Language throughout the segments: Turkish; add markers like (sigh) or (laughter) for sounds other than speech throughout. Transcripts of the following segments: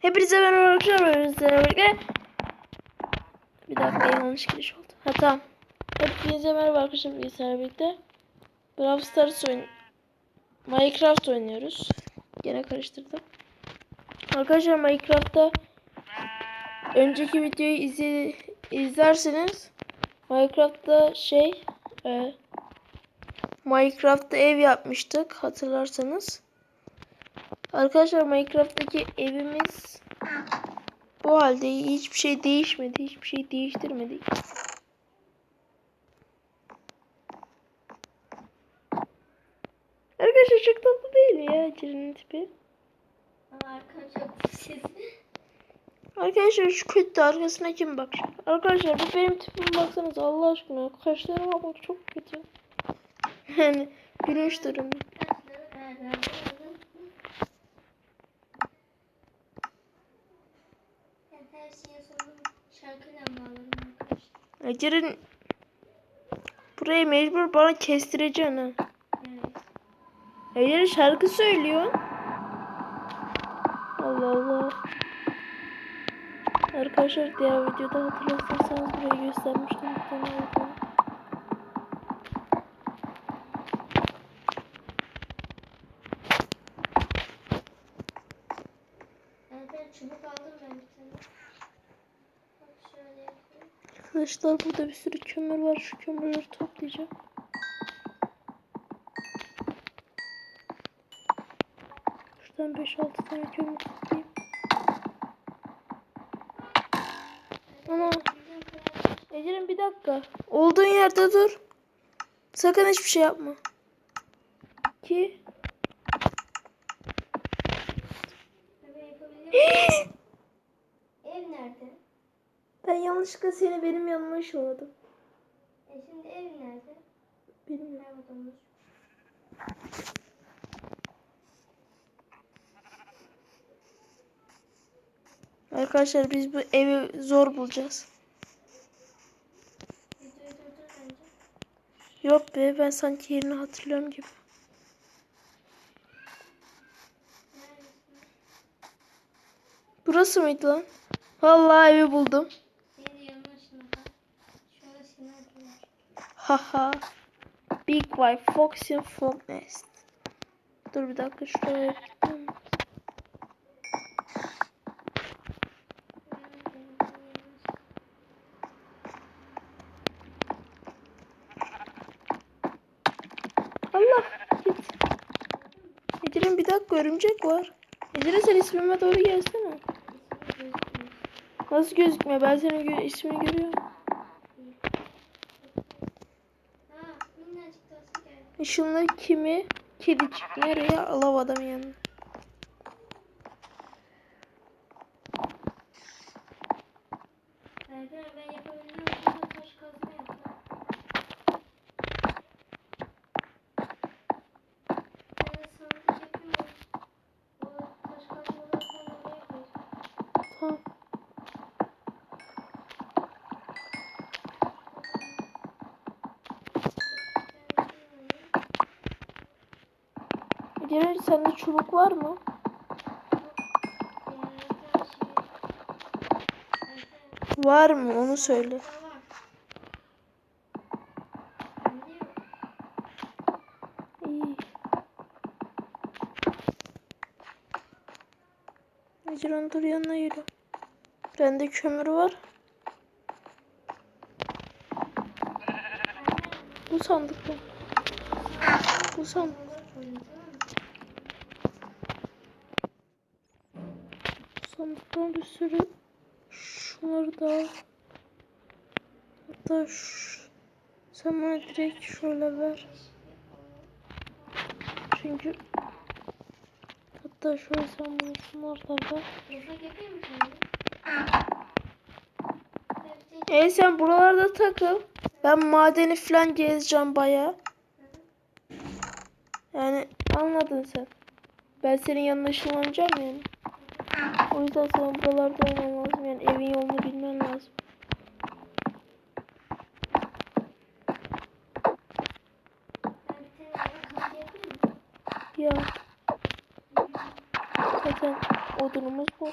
Hepinize arkadaşlar. Ben birlikte. Bir dakika yanlış giriş oldu. Ha tamam. Hepinize merhaba arkadaşlar. Sizlerle birlikte. Brawl Stars oyun. Minecraft oynuyoruz. Gene karıştırdım. Arkadaşlar Minecraft'ta önceki videoyu izle, izlerseniz Minecraft'ta şey e, Minecraft'ta ev yapmıştık hatırlarsanız. Arkadaşlar Minecraft'taki evimiz bu halde hiçbir şey değişmedi. Hiçbir şey değiştirmedik. Arkadaşlar çok tatlı değil mi ya Cirin'in tipi? Arkadaşlar şu kötü arkasına kim bakacak? Arkadaşlar bu benim tipime baksanız Allah aşkına. Kaşlarıma bak çok kötü. (laughs) Yani gülüş durumu. Her şeye sonu şarkıyla bağlarım arkadaşlar. Ya Cirin burayı mecbur bana kestireceksin ha. Evet. Eğer şarkı söylüyor. Allah Allah. Arkadaşlar diğer videoda hatırlarsanız burayı göstermiştim. Ben çubuk aldım ben bir tane. Arkadaşlar burada bir sürü kömür var. Şu kömürleri toplayacağım. Şuradan 5-6 tane kömür toplayayım. Ana. Ecerim bir dakika. Olduğun yerde dur. Sakın hiçbir şey yapma. Ki. Ben yapabiliyor muyum? Ev nerede? Ben yanlışlıkla seni benim yanıma ışınladım. E şimdi ev nerede? Bilmiyorum. Nerede? Arkadaşlar biz bu evi zor bulacağız. Yok be ben sanki yerini hatırlıyorum gibi. Burası mıydı lan? Vallahi evi buldum. Senin yanına şuna bak. Şurada sinar var. Haha. Big White Fox in Frog Nest. Dur bir dakika şuraya gitmem. Allah git. Ecrin bir dakika örümcek var. Ecrin sen ismime doğru gelsene. Nasıl gözükmüyor? Ben senin ismini görüyorum. Ha, minnacık Işınlı kimi? Kedicik nereye? Alav adamın yanına. Sende çubuk var mı? Var mı? Onu söyle. İyi. Ecrin dur yanına yürü. Bende kömür var. Bu sandıkta. Bu sandık. Sandıktan bir sürü şunları da al. Hatta şu, sen bana direkt şöyle ver. Çünkü hatta şöyle sen bana şunları da ver. E sen buralarda takıl. Ben madeni falan gezeceğim baya. Yani anladın sen. Ben senin yanına ışınlanacağım yani. O yüzden sana buralarda olman lazım. Yani evin yolunu bilmen lazım. Ya. Zaten odunumuz bu.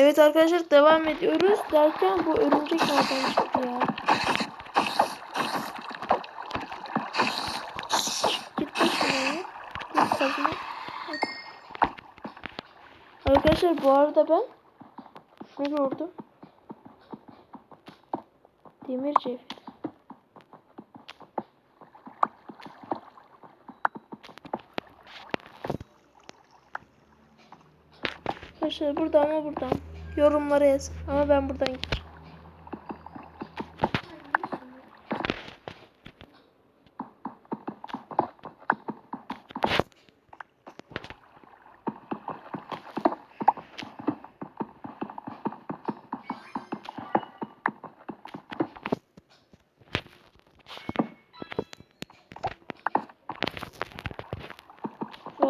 Evet arkadaşlar devam ediyoruz derken bu örümcek nereden çıktı ya? Kazma. Arkadaşlar bu arada ben şunu gördüm. Demir cevher. Arkadaşlar burada ama buradan. Yorumlara yaz. Ama ben buradan gideceğim.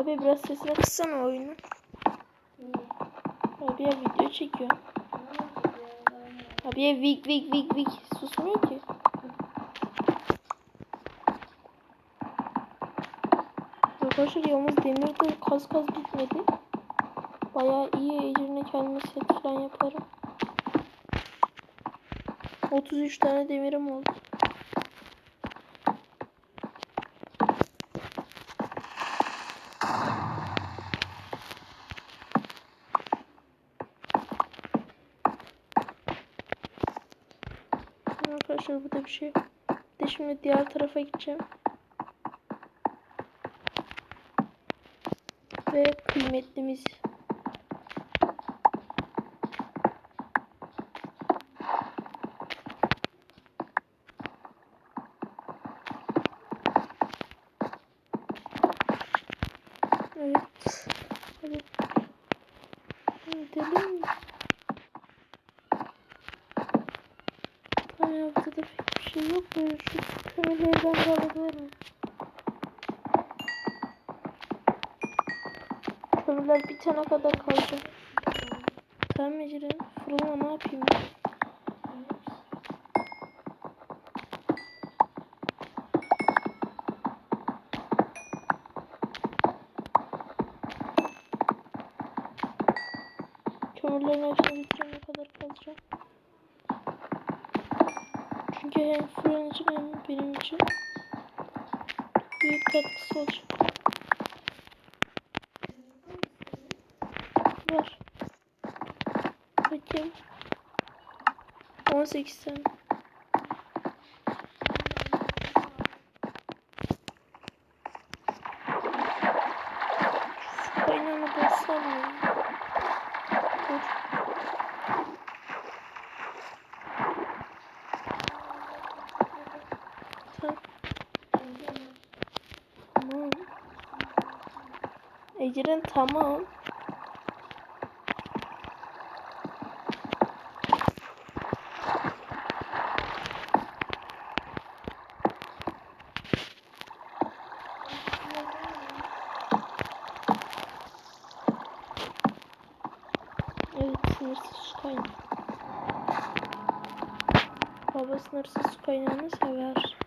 Abi biraz sesini kıssana oyunu. Abi ya video çekiyor. Abi ya vik vik vik vik susmuyor ki. Arkadaşlar yalnız demir de kaz kaz bitmedi. Bayağı iyi ecirine kendime set falan yaparım. 33 tane demirim oldu. Arkadaşlar burada bir şey. Bir de şimdi diğer tarafa gideceğim. Ve kıymetlimiz. Evet. Hadi. Gidelim. Tamam ortada pek bir şey yok. Böyle şu kömürlerden de alabilir miyim? Kömürler bitene kadar. Tamam Ecrin. Fırına ne yapayım? Kömürlerin hepsini bitirene kadar kalacağım. Çünkü hem fırın için hem benim için büyük katkısı olacak. Var. Bakayım. 18 tane. Şu kaynağını bassam mı? Dur. Tamam. Tamam. Ecrin tamam. Evet sınırsız su kaynağı. Baba sınırsız su kaynağını sever.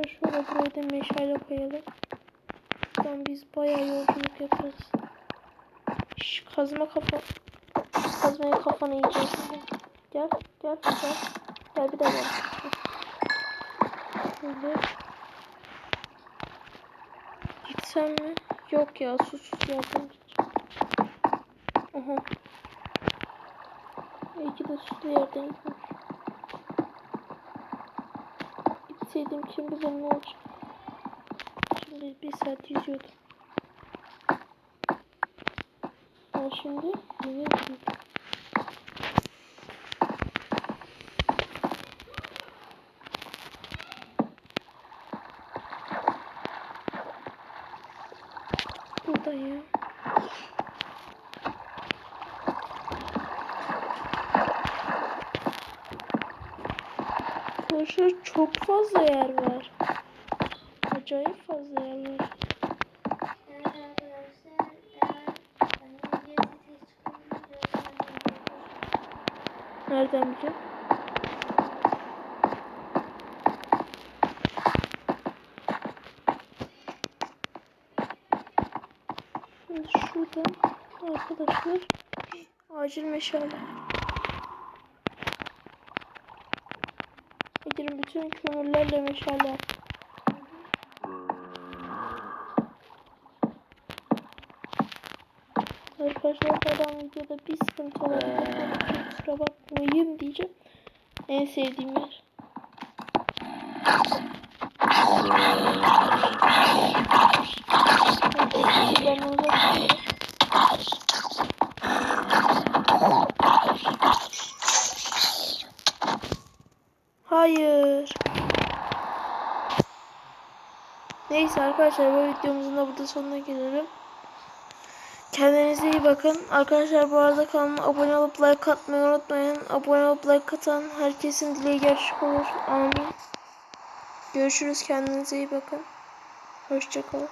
Şöyle şöyle buraya da meşale koyalım. Buradan biz bayağı yolculuk yaparız. Şş, kazma kafa. Kazmaya kafanı yiyeceğiz. Gel, gel, gel. Gel bir de gel. Şöyle. Gitsem mi? Yok ya susuz yerden gideceğim. Aha. İyi ki de susuz yerden gitmiş. Gitseydim kim bilir ne olacak. Şimdi bir saat yüzüyordum. Ama şimdi nereye gidiyorum? Buradayım. Arkadaşlar çok fazla yer var. Acayip fazla yer var. Nereden biliyorum? Şurada arkadaşlar acil meşale. Gidelim bütün kömürlerle meşale. Arkadaşlar falan videoda bir sıkıntı olabilir. Kusura bakmayın diyeceğim. En sevdiğim yer. Ben uzak Hayır. Neyse arkadaşlar bu videomuzun da burada sonuna gelelim. Kendinize iyi bakın. Arkadaşlar bu arada kanalıma abone olup like atmayı unutmayın. Abone olup like atan herkesin dileği gerçek olur. Amin. Görüşürüz. Kendinize iyi bakın. Hoşçakalın.